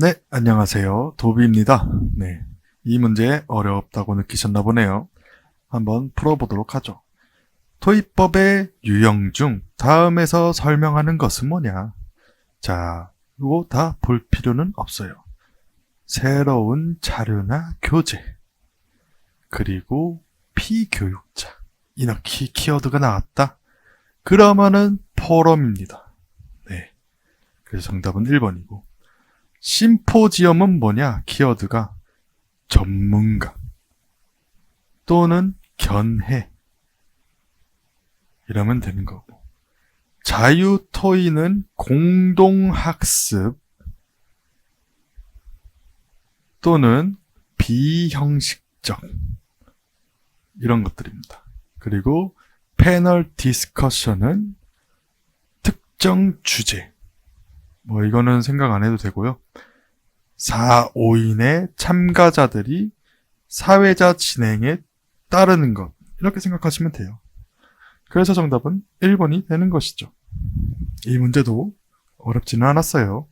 네, 안녕하세요. 도비입니다. 네. 이 문제 어렵다고 느끼셨나 보네요. 한번 풀어보도록 하죠. 토익법의 유형 중 다음에서 설명하는 것은 뭐냐? 자, 이거 다 볼 필요는 없어요. 새로운 자료나 교재, 그리고 피교육자. 이렇게 키워드가 나왔다. 그러면은 포럼입니다. 네. 그래서 정답은 1번이고. 심포지엄은 뭐냐? 키워드가 전문가. 또는 견해. 이러면 되는 거고. 자유토의는 공동학습. 또는 비형식적. 이런 것들입니다. 그리고 패널 디스커션은 특정 주제 뭐 이거는 생각 안 해도 되고요. 4, 5인의 참가자들이 사회자 진행에 따르는 것. 이렇게 생각하시면 돼요. 그래서 정답은 1번이 되는 것이죠. 이 문제도 어렵지는 않았어요.